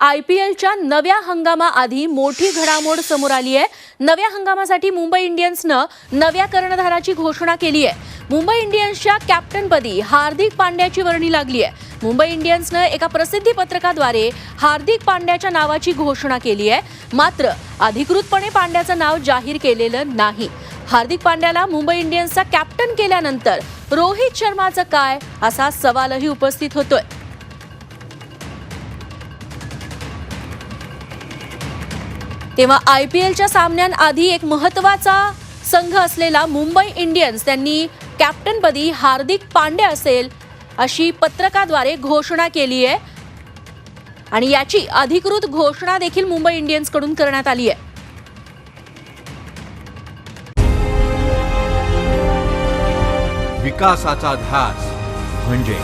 I P एलच्या नव्या हंगामाआधी मोठी घडामोड समोर आली आहे. नव्या हंगामासाठी मुंबई इंडियन्सनं नव्या कर्णधाराची घोषणा केली आहे. मुंबई इंडियन्सच्या कॅप्टनपदी हार्दिक पांड्याची वर्णी लागली आहे. मुंबई इंडियन्सनं एका प्रसिद्धी पत्रकाद्वारे हार्दिक पांड्याच्या नावाची घोषणा केली आहे. मात्र अधिकृतपणे पांड्याचं नाव जाहीर केलेलं नाही. हार्दिक पांड्याला मुंबई इंडियन्सचा कॅप्टन केल्यानंतर रोहित शर्माचं काय असा सवालही उपस्थित होतोय. तेव्हा आय पी एलच्या सामन्यांआधी एक महत्त्वाचा संघ असलेला मुंबई इंडियन्स त्यांनी कॅप्टनपदी हार्दिक पांडे असेल अशी पत्रकाद्वारे घोषणा केली आहे. आणि याची अधिकृत घोषणा देखील मुंबई इंडियन्सकडून करण्यात आली आहे. विकासाचा ध्यास म्हणजे